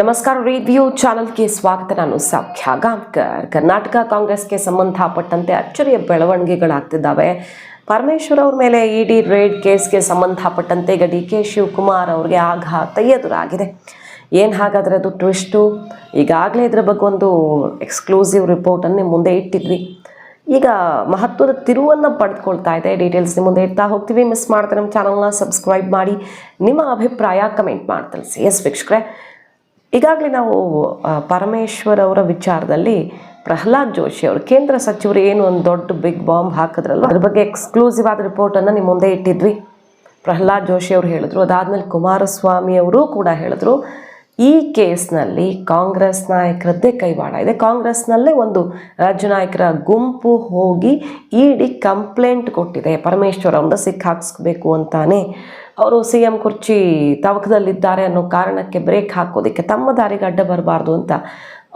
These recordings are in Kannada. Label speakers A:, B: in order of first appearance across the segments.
A: ನಮಸ್ಕಾರ ರೇಡಿಯೋ ಚಾನಲ್ಗೆ ಸ್ವಾಗತ. ನಾನು ಸೌಖ್ಯ ಗಾಂವ್ಕರ್. ಕರ್ನಾಟಕ ಕಾಂಗ್ರೆಸ್ಗೆ ಸಂಬಂಧಪಟ್ಟಂತೆ ಅಚ್ಚರಿಯ ಬೆಳವಣಿಗೆಗಳಾಗ್ತಿದ್ದಾವೆ. ಪರಮೇಶ್ವರ್ ಅವ್ರ ಮೇಲೆ ಇಡಿ ರೇಡ್ ಕೇಸ್ಗೆ ಸಂಬಂಧಪಟ್ಟಂತೆ ಈಗ ಡಿ ಕೆ ಶಿವಕುಮಾರ್ ಅವ್ರಿಗೆ ಆಘಾತ ಎದುರಾಗಿದೆ. ಏನು ಹಾಗಾದರೆ ಅದು ಟ್ವಿಸ್ಟು ಈಗಾಗಲೇ ಇದ್ರ ಬಗ್ಗೆ ಒಂದು ಎಕ್ಸ್ಕ್ಲೂಸಿವ್ ರಿಪೋರ್ಟನ್ನು ಮುಂದೆ ಇಟ್ಟಿದ್ವಿ. ಈಗ ಮಹತ್ವದ ತಿರುವನ್ನು ಪಡೆದುಕೊಳ್ತಾ ಇದೆ. ಡೀಟೇಲ್ಸ್ ನಿಮ್ಮ ಮುಂದೆ ಇಡ್ತಾ ಹೋಗ್ತೀವಿ. ಮಿಸ್ ಮಾಡ್ತಾರೆ ನಮ್ಮ ಚಾನಲ್ನ ಸಬ್ಸ್ಕ್ರೈಬ್ ಮಾಡಿ. ನಿಮ್ಮ ಅಭಿಪ್ರಾಯ ಕಮೆಂಟ್ ಮಾಡಿ ತಿಳಿಸಿ ಎಸ್ ವೀಕ್ಷಕರೇ. ಈಗಾಗಲೇ ನಾವು ಪರಮೇಶ್ವರ್ ಅವರ ವಿಚಾರದಲ್ಲಿ ಪ್ರಹ್ಲಾದ್ ಜೋಶಿ ಅವರು, ಕೇಂದ್ರ ಸಚಿವರು ಏನು ಒಂದು ದೊಡ್ಡ ಬಿಗ್ ಬಾಂಬ್ ಹಾಕಿದ್ರಲ್ವ? ಅದ್ರ ಬಗ್ಗೆ ಎಕ್ಸ್ಕ್ಲೂಸಿವ್ ಆದ ರಿಪೋರ್ಟನ್ನು ನಿಮ್ಮ ಮುಂದೆ ಇಟ್ಟಿದ್ವಿ. ಪ್ರಹ್ಲಾದ್ ಜೋಶಿ ಅವರು ಹೇಳಿದ್ರು. ಅದಾದಮೇಲೆ ಕುಮಾರಸ್ವಾಮಿ ಅವರು ಕೂಡ ಹೇಳಿದ್ರು. ಈ ಕೇಸ್ನಲ್ಲಿ ಕಾಂಗ್ರೆಸ್ ನಾಯಕರದ್ದೇ ಕೈವಾಡ ಇದೆ. ಕಾಂಗ್ರೆಸ್ನಲ್ಲೇ ಒಂದು ರಾಜ್ಯ ನಾಯಕರ ಗುಂಪು ಹೋಗಿ ಇಡಿ ಕಂಪ್ಲೇಂಟ್ ಕೊಟ್ಟಿದೆ. ಪರಮೇಶ್ವರ್ ಅವ್ರನ್ನ ಸಿಕ್ಕಾಕ್ಸ್ಬೇಕು ಅಂತಾನೆ ಅವರು ಸಿ ಎಂ ಕುರ್ಚಿ ತವಕದಲ್ಲಿದ್ದಾರೆ ಅನ್ನೋ ಕಾರಣಕ್ಕೆ ಬ್ರೇಕ್ ಹಾಕೋದಕ್ಕೆ ತಮ್ಮ ದಾರಿಗೆ ಅಡ್ಡ ಬರಬಾರ್ದು ಅಂತ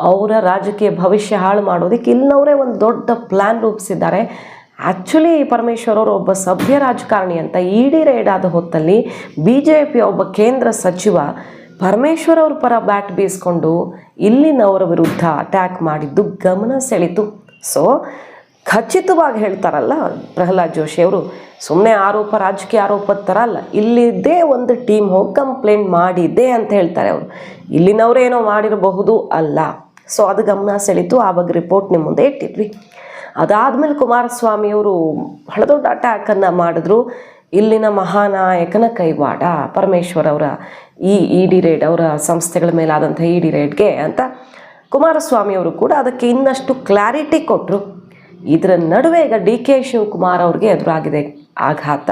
A: ಅವರ ರಾಜಕೀಯ ಭವಿಷ್ಯ ಹಾಳು ಮಾಡೋದಕ್ಕೆ ಇಲ್ಲಿನವರೇ ಒಂದು ದೊಡ್ಡ ಪ್ಲ್ಯಾನ್ ರೂಪಿಸಿದ್ದಾರೆ. ಆ್ಯಕ್ಚುಲಿ ಪರಮೇಶ್ವರ್ ಅವರು ಒಬ್ಬ ಸಭ್ಯ ರಾಜಕಾರಣಿ ಅಂತ ಇಡಿ ರೇಡ್ ಆದ ಹೊತ್ತಲ್ಲಿ ಬಿ ಜೆ ಪಿಯ ಒಬ್ಬ ಕೇಂದ್ರ ಸಚಿವ ಪರಮೇಶ್ವರ್ ಅವ್ರ ಪರ ಬ್ಯಾಟ್ ಬೀಸ್ಕೊಂಡು ಇಲ್ಲಿನವರ ವಿರುದ್ಧ ಅಟ್ಯಾಕ್ ಮಾಡಿದ್ದು ಗಮನ ಸೆಳೀತು ಸೊ ಖಚಿತವಾಗಿ ಹೇಳ್ತಾರಲ್ಲ ಪ್ರಹ್ಲಾದ್ ಜೋಶಿ ಅವರು ಸುಮ್ಮನೆ ಆರೋಪ, ರಾಜಕೀಯ ಆರೋಪದ ಥರ ಅಲ್ಲ, ಇಲ್ಲಿದ್ದೇ ಒಂದು ಟೀಮ್ ಹೋಗಿ ಕಂಪ್ಲೇಂಟ್ ಮಾಡಿದ್ದೆ ಅಂತ ಹೇಳ್ತಾರೆ ಅವರು. ಇಲ್ಲಿನವರೇನೋ ಮಾಡಿರಬಹುದು ಅಲ್ಲ. ಸೊ ಅದು ಗಮನ ಸೆಳೀತು ಆವಾಗ ರಿಪೋರ್ಟ್ ನಿಮ್ಮ ಮುಂದೆ ಇಟ್ಟಿದ್ವಿ. ಅದಾದಮೇಲೆ ಕುಮಾರಸ್ವಾಮಿ ಅವರು ಬಹಳ ದೊಡ್ಡ ಅಟ್ಯಾಕನ್ನು ಮಾಡಿದ್ರು. ಇಲ್ಲಿನ ಮಹಾನಾಯಕನ ಕೈವಾಡ, ಪರಮೇಶ್ವರ್ ಅವರ ಈ ಇ ಡಿ ರೇಡ್ ಅವರ ಸಂಸ್ಥೆಗಳ ಮೇಲಾದಂಥ ಇ ಡಿ ರೇಡ್ಗೆ ಅಂತ ಕುಮಾರಸ್ವಾಮಿ ಅವರು ಕೂಡ ಅದಕ್ಕೆ ಇನ್ನಷ್ಟು ಕ್ಲಾರಿಟಿ ಕೊಟ್ಟರು ಇದರ ನಡುವೆ ಈಗ ಡಿ ಕೆ ಶಿವಕುಮಾರ್ ಅವ್ರಿಗೆ ಎದುರಾಗಿದೆ ಆಘಾತ.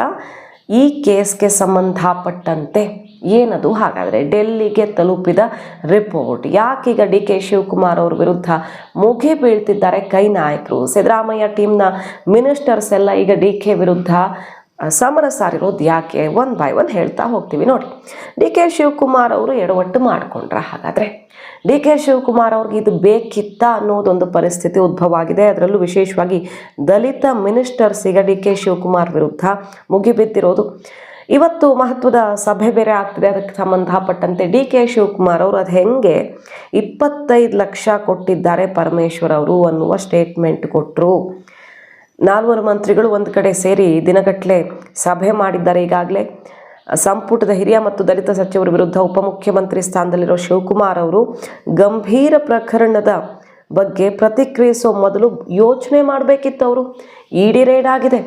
A: ಈ ಕೇಸ್ಗೆ ಸಂಬಂಧಪಟ್ಟಂತೆ ಏನದು ಹಾಗಾದರೆ ಡೆಲ್ಲಿಗೆ ತಲುಪಿದ ರಿಪೋರ್ಟ್. ಯಾಕೀಗ ಡಿ ಕೆ ಶಿವಕುಮಾರ್ ಅವ್ರ ವಿರುದ್ಧ ಮುಗಿ ಬೀಳ್ತಿದ್ದಾರೆ ಕೈ ನಾಯಕರು. ಸಿದ್ದರಾಮಯ್ಯ ಟೀಮ್ನ ಮಿನಿಸ್ಟರ್ಸ್ ಎಲ್ಲ ಈಗ ಡಿ ಕೆ ವಿರುದ್ಧ ಸಮರ ಸಾರಿರೋದು ಯಾಕೆ ಒನ್ ಬೈ ಒನ್ ಹೇಳ್ತಾ ಹೋಗ್ತೀವಿ ನೋಡಿ. ಡಿ ಕೆ ಶಿವಕುಮಾರ್ ಅವರು ಎಡವಟ್ಟು ಮಾಡಿಕೊಂಡ್ರ ಹಾಗಾದರೆ. ಡಿ ಕೆ ಶಿವಕುಮಾರ್ ಅವ್ರಿಗೆ ಇದು ಬೇಕಿತ್ತ ಅನ್ನೋದೊಂದು ಪರಿಸ್ಥಿತಿ ಉದ್ಭವ ಆಗಿದೆ. ಅದರಲ್ಲೂ ವಿಶೇಷವಾಗಿ ದಲಿತ ಮಿನಿಸ್ಟರ್ಸ್ ಈಗ ಡಿ ಕೆ ಶಿವಕುಮಾರ್ ವಿರುದ್ಧ ಮುಗಿಬಿದ್ದಿರೋದು. ಇವತ್ತು ಮಹತ್ವದ ಸಭೆ ಬೇರೆ ಆಗ್ತಿದೆ. ಅದಕ್ಕೆ ಸಂಬಂಧಪಟ್ಟಂತೆ ಡಿ ಕೆ ಶಿವಕುಮಾರ್ ಅವರು ಅದು ಹೆಂಗೆ ಇಪ್ಪತ್ತೈದು ಲಕ್ಷ ಕೊಟ್ಟಿದ್ದಾರೆ ಪರಮೇಶ್ವರ್ ಅವರು ಅನ್ನುವ ಸ್ಟೇಟ್ಮೆಂಟ್ ಕೊಟ್ಟರು ನಾಲ್ವರು ಮಂತ್ರಿಗಳು ಒಂದು ಕಡೆ ಸೇರಿ ದಿನಗಟ್ಟಲೆ ಸಭೆ ಮಾಡಿದ್ದಾರೆ. ಈಗಾಗಲೇ ಸಂಪುಟದ ಹಿರಿಯ ಮತ್ತು ದಲಿತ ಸಚಿವರ ವಿರುದ್ಧ ಉಪಮುಖ್ಯಮಂತ್ರಿ ಸ್ಥಾನದಲ್ಲಿರೋ ಶಿವಕುಮಾರ್ ಅವರು ಗಂಭೀರ ಪ್ರಕರಣದ ಬಗ್ಗೆ ಪ್ರತಿಕ್ರಿಯಿಸೋ ಮೊದಲು ಯೋಚನೆ ಮಾಡಬೇಕಿತ್ತು ಅವರು ಇಡಿ ರೇಡ್ ಆಗಿದೆ.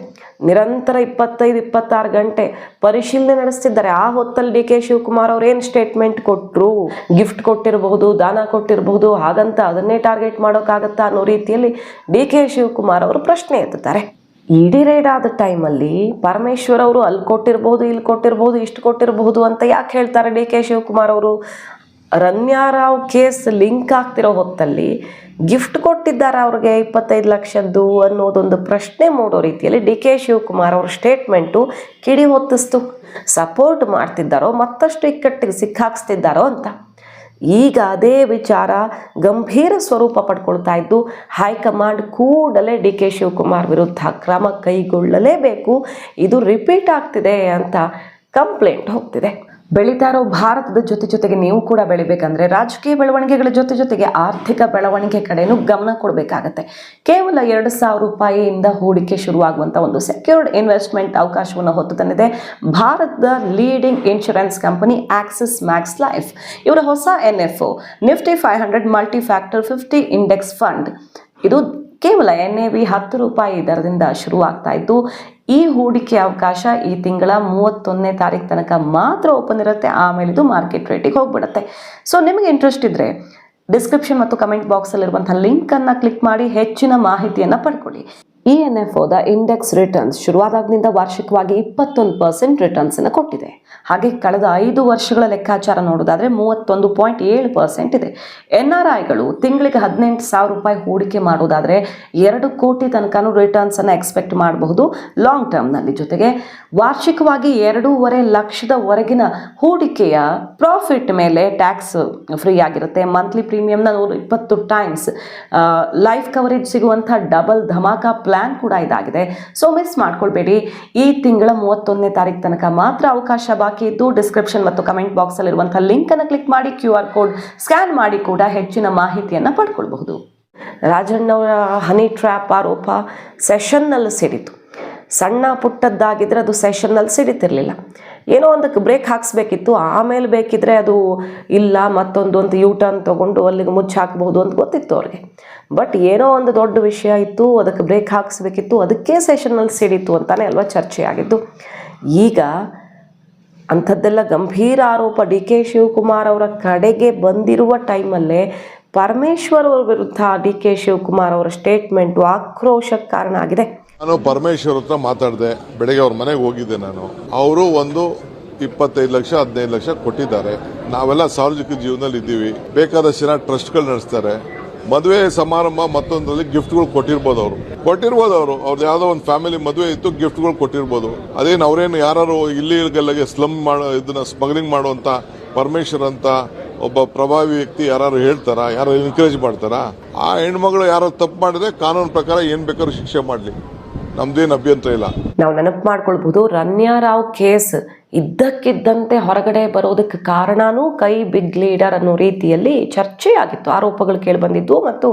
A: ನಿರಂತರ ಇಪ್ಪತ್ತೈದು, ಇಪ್ಪತ್ತಾರು ಗಂಟೆ ಪರಿಶೀಲನೆ ನಡೆಸ್ತಿದ್ದಾರೆ. ಆ ಹೊತ್ತಲ್ಲಿ ಡಿ ಕೆ ಶಿವಕುಮಾರ್ ಏನು ಸ್ಟೇಟ್ಮೆಂಟ್ ಕೊಟ್ಟರು ಗಿಫ್ಟ್ ಕೊಟ್ಟಿರಬಹುದು, ದಾನ ಕೊಟ್ಟಿರಬಹುದು, ಹಾಗಂತ ಅದನ್ನೇ ಟಾರ್ಗೆಟ್ ಮಾಡೋಕ್ಕಾಗತ್ತಾ ಅನ್ನೋ ರೀತಿಯಲ್ಲಿ ಡಿ ಕೆ ಶಿವಕುಮಾರ್ ಅವರು ಪ್ರಶ್ನೆ ಎತ್ತುತ್ತಾರೆ. ಇಡಿ ರೇಡ್ ಆದ ಟೈಮಲ್ಲಿ ಪರಮೇಶ್ವರ್ ಅವರು ಅಲ್ಲಿ ಕೊಟ್ಟಿರಬಹುದು ಇಲ್ಲಿ ಕೊಟ್ಟಿರಬಹುದು ಇಷ್ಟು ಕೊಟ್ಟಿರಬಹುದು ಅಂತ ಯಾಕೆ ಹೇಳ್ತಾರೆ ಡಿ ಕೆ ಶಿವಕುಮಾರ್ ಅವರು? ರನ್ಯಾರಾವ್ ಕೇಸ್ ಲಿಂಕ್ ಆಗ್ತಿರೋ ಹೊತ್ತಲ್ಲಿ ಗಿಫ್ಟ್ ಕೊಟ್ಟಿದ್ದಾರೆ ಅವ್ರಿಗೆ ಇಪ್ಪತ್ತೈದು ಲಕ್ಷದ್ದು ಅನ್ನೋದೊಂದು ಪ್ರಶ್ನೆ ಮೂಡೋ ರೀತಿಯಲ್ಲಿ ಡಿ ಕೆ ಶಿವಕುಮಾರ್ ಅವ್ರ ಸ್ಟೇಟ್ಮೆಂಟು ಕಿಡಿ ಹೊತ್ತಿಸ್ತು. ಸಪೋರ್ಟ್ ಮಾಡ್ತಿದ್ದಾರೋ, ಮತ್ತಷ್ಟು ಇಕ್ಕಟ್ಟಿಗೆ ಸಿಕ್ಕಾಕ್ಸ್ತಿದ್ದಾರೋ ಅಂತ. ಈಗ ಅದೇ ವಿಚಾರ ಗಂಭೀರ ಸ್ವರೂಪ ಪಡ್ಕೊಳ್ತಾ ಇದ್ದು ಹೈಕಮಾಂಡ್ ಕೂಡಲೇ ಡಿ ಕೆ ಶಿವಕುಮಾರ್ ವಿರುದ್ಧ ಕ್ರಮ ಕೈಗೊಳ್ಳಲೇಬೇಕು, ಇದು ರಿಪೀಟ್ ಆಗ್ತಿದೆ ಅಂತ ಕಂಪ್ಲೇಂಟ್ ಹೋಗ್ತಿದೆ. ಬೆಳೀತಾ ಇರೋ ಭಾರತದ ಜೊತೆ ಜೊತೆಗೆ ನೀವು ಕೂಡ ಬೆಳಿಬೇಕಂದ್ರೆ ರಾಜಕೀಯ ಬೆಳವಣಿಗೆಗಳ ಜೊತೆ ಜೊತೆಗೆ ಆರ್ಥಿಕ ಬೆಳವಣಿಗೆ ಕಡೆಯೂ ಗಮನ ಕೊಡಬೇಕಾಗತ್ತೆ. ಕೇವಲ ಎರಡು ಸಾವಿರ ರೂಪಾಯಿಯಿಂದ ಹೂಡಿಕೆ ಶುರುವಾಗುವಂಥ ಒಂದು ಸೆಕ್ಯೂರ್ಡ್ ಇನ್ವೆಸ್ಟ್ಮೆಂಟ್ ಅವಕಾಶವನ್ನು ಹೊತ್ತು ತಂದಿದೆ ಭಾರತದ leading insurance company Axis Max Life ಇವರ ಹೊಸ N F Nifty five hundred multi factor fifty index fund ಇದು ಕೇವಲ ಎನ್ ಎ ವಿ ಹತ್ತು ರೂಪಾಯಿ ದರದಿಂದ ಶುರುವಾಗ್ತಾ ಇದ್ದು, ಈ ಹೂಡಿಕೆ ಅವಕಾಶ ಈ ತಿಂಗಳ ಮೂವತ್ತೊಂದನೇ ತಾರೀಕು ತನಕ ಮಾತ್ರ ಓಪನ್ ಇರುತ್ತೆ. ಆಮೇಲೆ ಇದು ಮಾರ್ಕೆಟ್ ರೇಟಿಗೆ ಹೋಗ್ಬಿಡುತ್ತೆ. ಸೊ, ನಿಮಗೆ ಇಂಟ್ರೆಸ್ಟ್ ಇದ್ದರೆ ಡಿಸ್ಕ್ರಿಪ್ಷನ್ ಮತ್ತು ಕಮೆಂಟ್ ಬಾಕ್ಸಲ್ಲಿರುವಂಥ ಲಿಂಕನ್ನು ಕ್ಲಿಕ್ ಮಾಡಿ ಹೆಚ್ಚಿನ ಮಾಹಿತಿಯನ್ನು ಪಡ್ಕೊಳ್ಳಿ. ಇ ಎನ್ ಎಫ್ ಒದ ಇಂಡೆಕ್ಸ್ ರಿಟರ್ನ್ಸ್ ಶುರುವಾದಾಗಿನಿಂದ ವಾರ್ಷಿಕವಾಗಿ ಇಪ್ಪತ್ತೊಂದು ಪರ್ಸೆಂಟ್ ರಿಟರ್ನ್ಸನ್ನು ಕೊಟ್ಟಿದೆ. ಹಾಗೆ ಕಳೆದ ಐದು ವರ್ಷಗಳ ಲೆಕ್ಕಾಚಾರ ನೋಡೋದಾದರೆ ಮೂವತ್ತೊಂದು ಪಾಯಿಂಟ್ ಏಳು ಪರ್ಸೆಂಟ್ ಇದೆ. ಎನ್ ಆರ್ ಐಗಳು ತಿಂಗಳಿಗೆ ಹದಿನೆಂಟು ಸಾವಿರ ರೂಪಾಯಿ ಹೂಡಿಕೆ ಮಾಡೋದಾದರೆ ಎರಡು ಕೋಟಿ ತನಕನೂ ರಿಟರ್ನ್ಸನ್ನು ಎಕ್ಸ್ಪೆಕ್ಟ್ ಮಾಡಬಹುದು ಲಾಂಗ್ ಟರ್ಮ್ನಲ್ಲಿ ಜೊತೆಗೆ. ವಾರ್ಷಿಕವಾಗಿ ಎರಡೂವರೆ ಲಕ್ಷದವರೆಗಿನ ಹೂಡಿಕೆಯ ಪ್ರಾಫಿಟ್ ಮೇಲೆ ಟ್ಯಾಕ್ಸ್ ಫ್ರೀ ಆಗಿರುತ್ತೆ. ಮಂತ್ಲಿ ಪ್ರೀಮಿಯಂನ ನೂರ ಇಪ್ಪತ್ತು ಟೈಮ್ಸ್ ಲೈಫ್ ಕವರೇಜ್ ಸಿಗುವಂಥ ಡಬಲ್ ಧಮಾಕ ಪ್ಲ್ಯಾನ್ ಕೂಡ ಇದಾಗಿದೆ. ಸೊ ಮಿಸ್ ಮಾಡ್ಕೊಳ್ಬೇಡಿ. ಈ ತಿಂಗಳ ಮೂವತ್ತೊಂದನೇ ತಾರೀಕು ತನಕ ಮಾತ್ರ ಅವಕಾಶ ಬಾಕಿ ಇದ್ದು ಡಿಸ್ಕ್ರಿಪ್ಷನ್ ಮತ್ತು ಕಮೆಂಟ್ ಬಾಕ್ಸಲ್ಲಿರುವಂಥ ಲಿಂಕನ್ನು ಕ್ಲಿಕ್ ಮಾಡಿ ಕ್ಯೂ ಆರ್ ಕೋಡ್ ಸ್ಕ್ಯಾನ್ ಮಾಡಿ ಕೂಡ ಹೆಚ್ಚಿನ ಮಾಹಿತಿಯನ್ನು ಪಡ್ಕೊಳ್ಬಹುದು. ರಾಜಣ್ಣವರ ಹನಿ ಟ್ರ್ಯಾಪ್ ಆರೋಪ ಸೆಷನ್ನಲ್ಲಿ ಸೇರಿತು ಸಣ್ಣ ಪುಟ್ಟದ್ದಾಗಿದ್ರೆ ಅದು ಸೆಷನ್ನಲ್ಲಿ ಸಿಡಿತಿರ್ಲಿಲ್ಲ ಏನೋ ಒಂದಕ್ಕೆ ಬ್ರೇಕ್ ಹಾಕಿಸ್ಬೇಕಿತ್ತು. ಆಮೇಲೆ ಬೇಕಿದ್ರೆ ಅದು ಇಲ್ಲ, ಮತ್ತೊಂದು ಅಂತ ಯೂ ಟರ್ನ್ ತೊಗೊಂಡು ಅಲ್ಲಿಗೆ ಮುಚ್ಚಿ ಹಾಕ್ಬೋದು ಅಂತ ಗೊತ್ತಿತ್ತು ಅವ್ರಿಗೆ. ಬಟ್ ಏನೋ ಒಂದು ದೊಡ್ಡ ವಿಷಯ ಇತ್ತು, ಅದಕ್ಕೆ ಬ್ರೇಕ್ ಹಾಕಿಸ್ಬೇಕಿತ್ತು, ಅದಕ್ಕೆ ಸೆಷನ್ನಲ್ಲಿ ಸಿಡಿತು ಅಂತಾನೆ ಅಲ್ವಾ ಚರ್ಚೆ ಆಗಿದ್ದು. ಈಗ ಅಂಥದ್ದೆಲ್ಲ ಗಂಭೀರ ಆರೋಪ ಡಿ ಕೆ ಶಿವಕುಮಾರ್ ಅವರ ಕಡೆಗೆ ಬಂದಿರುವ ಟೈಮಲ್ಲೇ ಪರಮೇಶ್ವರ್ ಅವರ ವಿರುದ್ಧ ಡಿ ಕೆ ಶಿವಕುಮಾರ್ ಅವರ ಸ್ಟೇಟ್ಮೆಂಟು ಆಕ್ರೋಶಕ್ಕೆ ಕಾರಣ ಆಗಿದೆ.
B: ನಾನು ಪರಮೇಶ್ವರ್ ಹತ್ರ ಮಾತಾಡಿದೆ, ಬೆಳಗ್ಗೆ ಅವ್ರ ಮನೆಗೆ ಹೋಗಿದ್ದೆ ನಾನು. ಅವರು ಒಂದು ಇಪ್ಪತ್ತೈದು ಲಕ್ಷ, ಹದಿನೈದು ಲಕ್ಷ ಕೊಟ್ಟಿದ್ದಾರೆ. ನಾವೆಲ್ಲ ಸಾರ್ವಜನಿಕ ಜೀವನದಲ್ಲಿ ಇದ್ದೀವಿ. ಬೇಕಾದಷ್ಟು ಜನ ಟ್ರಸ್ಟ್ಗಳು ನಡೆಸ್ತಾರೆ. ಮದುವೆ ಸಮಾರಂಭ ಮತ್ತೊಂದರಲ್ಲಿ ಗಿಫ್ಟ್ಗಳು ಕೊಟ್ಟಿರ್ಬೋದು ಅವರು. ಕೊಟ್ಟಿರ್ಬೋದು ಅವರು. ಅವ್ರದ್ದು ಯಾವುದೋ ಒಂದು ಫ್ಯಾಮಿಲಿ ಮದುವೆ ಇತ್ತು, ಗಿಫ್ಟ್ಗಳು ಕೊಟ್ಟಿರ್ಬೋದು. ಅದೇನು ಅವ್ರೇನು ಯಾರು ಇಲ್ಲಿ ಗಲ್ಲಗೆ ಸ್ಲಮ್ ಮಾಡೋ, ಇದನ್ನ ಸ್ಮಗ್ಲಿಂಗ್ ಮಾಡುವಂತ ಪರಮೇಶ್ವರ್ ಅಂತ ಒಬ್ಬ ಪ್ರಭಾವಿ ವ್ಯಕ್ತಿ ಯಾರು ಹೇಳ್ತಾರಾ? ಯಾರು ಎನ್ಕರೇಜ್ ಮಾಡ್ತಾರಾ? ಆ ಹೆಣ್ಮಗಳು ಯಾರು ತಪ್ಪು ಮಾಡಿದ್ರೆ ಕಾನೂನು ಪ್ರಕಾರ ಏನು ಬೇಕಾದ್ರೂ ಶಿಕ್ಷೆ ಮಾಡಲಿ. ನಮ್ದೇನು ಅಭ್ಯಂತರ ಇಲ್ಲ.
A: ನಾವು ನೆನಪು ಮಾಡ್ಕೊಳ್ಬಹುದು ರನ್ಯಾರಾವ್ ಕೇಸ್ ಇದ್ದಕ್ಕಿದ್ದಂತೆ ಹೊರಗಡೆ ಬರೋದಕ್ಕೆ ಕಾರಣನೂ ಕೈ ಬಿಗ್ ಲೀಡರ್ ಅನ್ನೋ ರೀತಿಯಲ್ಲಿ ಚರ್ಚೆ ಆಗಿತ್ತು ಆರೋಪಗಳು ಕೇಳಿಬಂದಿದ್ದು ಮತ್ತು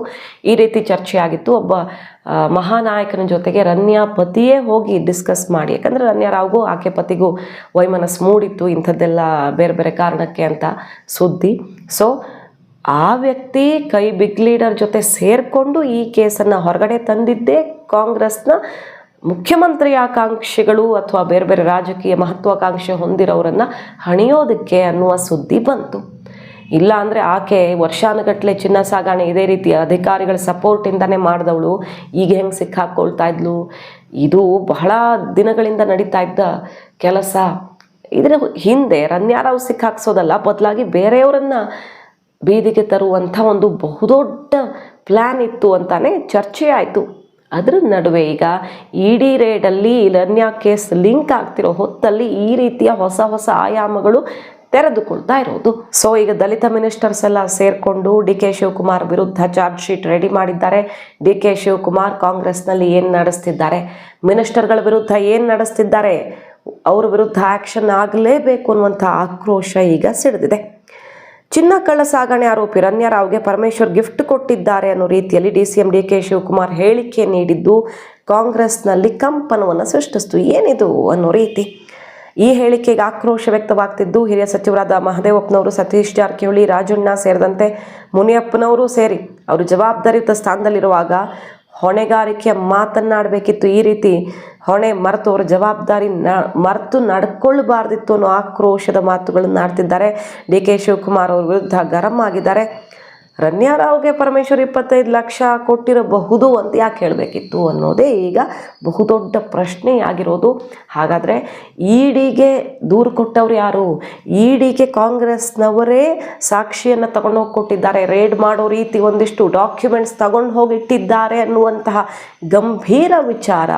A: ಈ ರೀತಿ ಚರ್ಚೆ ಆಗಿತ್ತು ಒಬ್ಬ ಮಹಾನಾಯಕನ ಜೊತೆಗೆ ರನ್ಯಾ ಪತಿಯೇ ಹೋಗಿ ಡಿಸ್ಕಸ್ ಮಾಡಿ, ಯಾಕಂದರೆ ರನ್ಯಾ ರಾವ್ಗೂ ಆಕೆ ಪತಿಗೂ ವೈಮನಸ್ ಮೂಡಿತ್ತು, ಇಂಥದ್ದೆಲ್ಲ ಬೇರೆ ಬೇರೆ ಕಾರಣಕ್ಕೆ ಅಂತ ಸುದ್ದಿ. ಸೊ ಆ ವ್ಯಕ್ತಿ ಕೈ ಬಿಗ್ ಲೀಡರ್ ಜೊತೆ ಸೇರಿಕೊಂಡು ಈ ಕೇಸನ್ನು ಹೊರಗಡೆ ತಂದಿದ್ದೇ ಕಾಂಗ್ರೆಸ್ನ ಮುಖ್ಯಮಂತ್ರಿ ಆಕಾಂಕ್ಷಿಗಳು ಅಥವಾ ಬೇರೆ ಬೇರೆ ರಾಜಕೀಯ ಮಹತ್ವಾಕಾಂಕ್ಷೆ ಹೊಂದಿರೋರನ್ನು ಹಣಿಯೋದಕ್ಕೆ ಅನ್ನುವ ಸುದ್ದಿ ಬಂತು. ಇಲ್ಲ ಅಂದರೆ ಆಕೆ ವರ್ಷಾನುಗಟ್ಟಲೆ ಚಿನ್ನ ಸಾಗಣೆ ಇದೇ ರೀತಿ ಅಧಿಕಾರಿಗಳ ಸಪೋರ್ಟಿಂದನೇ ಮಾಡಿದವಳು, ಈಗ ಹೆಂಗೆ ಸಿಕ್ಕಾಕ್ಕೊಳ್ತಾ ಇದ್ಲು? ಇದು ಬಹಳ ದಿನಗಳಿಂದ ನಡೀತಾ ಇದ್ದ ಕೆಲಸ. ಇದರ ಹಿಂದೆ ರನ್ಯಾರಾವ್ ಸಿಕ್ಕಾಕ್ಸೋದಲ್ಲ, ಬದಲಾಗಿ ಬೇರೆಯವರನ್ನು ಬೀದಿಗೆ ತರುವಂಥ ಒಂದು ಬಹುದೊಡ್ಡ ಪ್ಲ್ಯಾನ್ ಇತ್ತು ಅಂತಾನೆ ಚರ್ಚೆ ಆಯಿತು ಅದರ ನಡುವೆ ಈಗ ಇ ಡಿ ರೇಡಲ್ಲಿ ಲನ್ಯಾ ಕೇಸ್ ಲಿಂಕ್ ಆಗ್ತಿರೋ ಹೊತ್ತಲ್ಲಿ ಈ ರೀತಿಯ ಹೊಸ ಹೊಸ ಆಯಾಮಗಳು ತೆರೆದುಕೊಳ್ತಾ ಇರೋದು. ಸೊ ಈಗ ದಲಿತ ಮಿನಿಸ್ಟರ್ಸ್ ಎಲ್ಲ ಸೇರಿಕೊಂಡು ಡಿ ಕೆ ಶಿವಕುಮಾರ್ ವಿರುದ್ಧ ಚಾರ್ಜ್ ಶೀಟ್ ರೆಡಿ ಮಾಡಿದ್ದಾರೆ. ಡಿ ಕೆ ಶಿವಕುಮಾರ್ ಕಾಂಗ್ರೆಸ್ನಲ್ಲಿ ಏನು ನಡೆಸ್ತಿದ್ದಾರೆ? ಮಿನಿಸ್ಟರ್ಗಳ ವಿರುದ್ಧ ಏನು ನಡೆಸ್ತಿದ್ದಾರೆ? ಅವ್ರ ವಿರುದ್ಧ ಆ್ಯಕ್ಷನ್ ಆಗಲೇಬೇಕು ಅನ್ನುವಂಥ ಆಕ್ರೋಶ ಈಗ ಸಿಡಿದಿದೆ. ಚಿನ್ನ ಕಳ್ಳ ಸಾಗಣೆ ಆರೋಪಿ ರನ್ಯಾರಾವ್ಗೆ ಪರಮೇಶ್ವರ್ ಗಿಫ್ಟ್ ಕೊಟ್ಟಿದ್ದಾರೆ ಅನ್ನೋ ರೀತಿಯಲ್ಲಿ D C M D K Shivakumar ಹೇಳಿಕೆ ನೀಡಿದ್ದು, ಕಾಂಗ್ರೆಸ್ನಲ್ಲಿ ಕಂಪನವನ್ನು ಸೃಷ್ಟಿಸ್ತು. ಏನಿದು ಅನ್ನೋ ರೀತಿ. ಈ ಹೇಳಿಕೆಗೆ ಆಕ್ರೋಶ ವ್ಯಕ್ತವಾಗ್ತಿದ್ದು, ಹಿರಿಯ ಸಚಿವರಾದ ಮಹದೇವಪ್ಪನವರು, ಸತೀಶ್ ಜಾರಕಿಹೊಳಿ, ರಾಜಣ್ಣ ಸೇರಿದಂತೆ ಮುನಿಯಪ್ಪನವರು ಸೇರಿ ಅವರು ಜವಾಬ್ದಾರಿಯುತ ಸ್ಥಾನದಲ್ಲಿರುವಾಗ ಹೊಣೆಗಾರಿಕೆಯ ಮಾತನ್ನಾಡಬೇಕಿತ್ತು. ಈ ರೀತಿ ಹೊಣೆ ಮರೆತು ಅವರ ಜವಾಬ್ದಾರಿ ನ, ಮರೆತು ನಡ್ಕೊಳ್ಬಾರ್ದಿತ್ತು ಅನ್ನೋ ಆಕ್ರೋಶದ ಮಾತುಗಳನ್ನು ಆಡ್ತಿದ್ದಾರೆ. ಡಿ ಕೆ ಶಿವಕುಮಾರ್ ಅವ್ರ ವಿರುದ್ಧ ಗರಂ ಆಗಿದ್ದಾರೆ. ರನ್ಯಾರಾವ್ಗೆ ಪರಮೇಶ್ವರ್ ಇಪ್ಪತ್ತೈದು ಲಕ್ಷ ಕೊಟ್ಟಿರಬಹುದು ಅಂತ ಯಾಕೆ ಹೇಳಬೇಕಿತ್ತು ಅನ್ನೋದೇ ಈಗ ಬಹುದೊಡ್ಡ ಪ್ರಶ್ನೆಯಾಗಿರೋದು. ಹಾಗಾದರೆ ಇಡಿಗೆ ದೂರು ಕೊಟ್ಟವ್ರು ಯಾರು? ಇಡಿಗೆ ಕಾಂಗ್ರೆಸ್ನವರೇ ಸಾಕ್ಷಿಯನ್ನು ತಗೊಂಡೋಗಿ ಕೊಟ್ಟಿದ್ದಾರೆ. ರೇಡ್ ಮಾಡೋ ರೀತಿ ಒಂದಿಷ್ಟು ಡಾಕ್ಯುಮೆಂಟ್ಸ್ ತಗೊಂಡು ಹೋಗಿ ಇಟ್ಟಿದ್ದಾರೆ ಅನ್ನುವಂತಹ ಗಂಭೀರ ವಿಚಾರ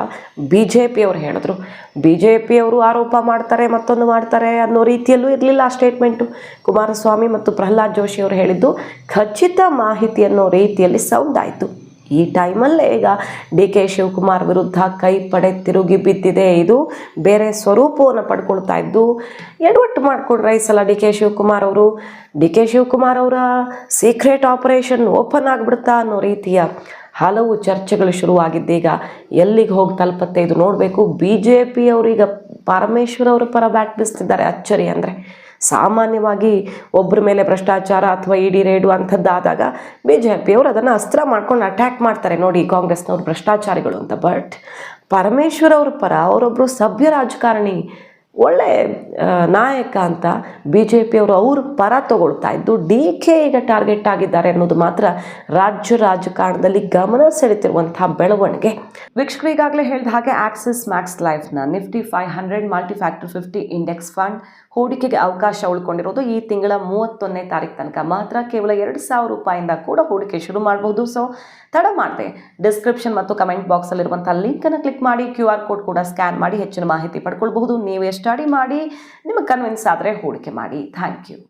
A: ಬಿ ಜೆ ಪಿಯವರು ಹೇಳಿದ್ರು. ಬಿ ಜೆ ಪಿಯವರು ಆರೋಪ ಮಾಡ್ತಾರೆ, ಮತ್ತೊಂದು ಮಾಡ್ತಾರೆ ಅನ್ನೋ ರೀತಿಯಲ್ಲೂ ಇರಲಿಲ್ಲ ಆ ಸ್ಟೇಟ್ಮೆಂಟು ಕುಮಾರಸ್ವಾಮಿ ಮತ್ತು ಪ್ರಹ್ಲಾದ್ ಜೋಶಿ ಅವರು ಹೇಳಿದ್ದು, ಖಚಿತ ಮಾಹಿತಿ ಅನ್ನೋ ರೀತಿಯಲ್ಲಿ ಸೌಂಡ್ ಆಯಿತು. ಈ ಟೈಮಲ್ಲೇ ಈಗ ಡಿ ಕೆ ಶಿವಕುಮಾರ್ ವಿರುದ್ಧ ಕೈ ಪಡೆ ತಿರುಗಿ ಬಿದ್ದಿದೆ. ಇದು ಬೇರೆ ಸ್ವರೂಪವನ್ನು ಪಡ್ಕೊಳ್ತಾ ಇದ್ದು ಎಡವಟ್ಟು ಮಾಡಿಕೊಡ್ರೆ ಈ ಸಲ ಡಿ ಕೆ ಶಿವಕುಮಾರ್ ಅವರು. ಡಿ ಕೆ ಶಿವಕುಮಾರ್ ಅವರ ಸೀಕ್ರೆಟ್ ಆಪರೇಷನ್ ಓಪನ್ ಆಗಿಬಿಡ್ತಾ ಅನ್ನೋ ರೀತಿಯ ಹಲವು ಚರ್ಚೆಗಳು ಶುರುವಾಗಿದ್ದೀಗ ಎಲ್ಲಿಗೆ ಹೋಗಿ ತಲುಪತ್ತೆ ಇದು ನೋಡಬೇಕು. ಬಿ ಜೆ ಪಿಯವರೀಗ ಪರಮೇಶ್ವರ್ ಅವರ ಪರ ಬ್ಯಾಟ್ ಬೀಸ್ತಿದ್ದಾರೆ ಅಚ್ಚರಿ ಅಂದರೆ. ಸಾಮಾನ್ಯವಾಗಿ ಒಬ್ಬರ ಮೇಲೆ ಭ್ರಷ್ಟಾಚಾರ ಅಥವಾ ಇಡಿ ರೇಡು ಅಂಥದ್ದಾದಾಗ ಬಿ ಜೆ ಪಿಯವರು ಅದನ್ನು ಅಸ್ತ್ರ ಮಾಡ್ಕೊಂಡು ಅಟ್ಯಾಕ್ ಮಾಡ್ತಾರೆ. ನೋಡಿ, ಕಾಂಗ್ರೆಸ್ನವ್ರು ಭ್ರಷ್ಟಾಚಾರಿಗಳು ಅಂತ. ಬಟ್ ಪರಮೇಶ್ವರ್ ಅವ್ರ ಪರ ಅವರೊಬ್ಬರು ಸಭ್ಯ ರಾಜಕಾರಣಿ ಒಳ್ಳೆ ನಾಯಕ ಅಂತ ಬಿ ಜೆ ಪಿಯವರು ಅವ್ರ ಪರ ತಗೊಳ್ತಾ ಇದ್ದು ಡಿ ಕೆ ಈಗ ಟಾರ್ಗೆಟ್ ಆಗಿದ್ದಾರೆ ಅನ್ನೋದು ಮಾತ್ರ ರಾಜ್ಯ ರಾಜಕಾರಣದಲ್ಲಿ ಗಮನ ಸೆಳೆತಿರುವಂತಹ ಬೆಳವಣಿಗೆ. ವೀಕ್ಷಕರು ಈಗಾಗಲೇ ಹೇಳಿದ ಹಾಗೆ Axis Max ಲೈಫ್ನ Nifty five hundred multi factor fifty index fund ಹೂಡಿಕೆಗೆ ಅವಕಾಶ ಉಳ್ಕೊಂಡಿರೋದು ಈ ತಿಂಗಳ ಮೂವತ್ತೊಂದನೇ ತಾರೀಕು ತನಕ. ಮಾತ್ರ ಕೇವಲ ಎರಡು ಸಾವಿರ ರೂಪಾಯಿಂದ ಕೂಡ ಹೂಡಿಕೆ ಶುರು ಮಾಡಬಹುದು ಸೊ ತಡ ಮಾಡದೆ. ಡಿಸ್ಕ್ರಿಪ್ಷನ್ ಮತ್ತು ಕಮೆಂಟ್ ಬಾಕ್ಸಲ್ಲಿರುವಂಥ ಲಿಂಕನ್ನು ಕ್ಲಿಕ್ ಮಾಡಿ ಕ್ಯೂ ಆರ್ ಕೋಡ್ ಕೂಡ ಸ್ಕ್ಯಾನ್ ಮಾಡಿ ಹೆಚ್ಚಿನ ಮಾಹಿತಿ ಪಡ್ಕೊಳ್ಬಹುದು. ನೀವೇ ಸ್ಟಡಿ ಮಾಡಿ ನಿಮಗೆ ಕನ್ವಿನ್ಸ್ ಆದರೆ ಹೂಡಿಕೆ ಮಾಡಿ. Thank you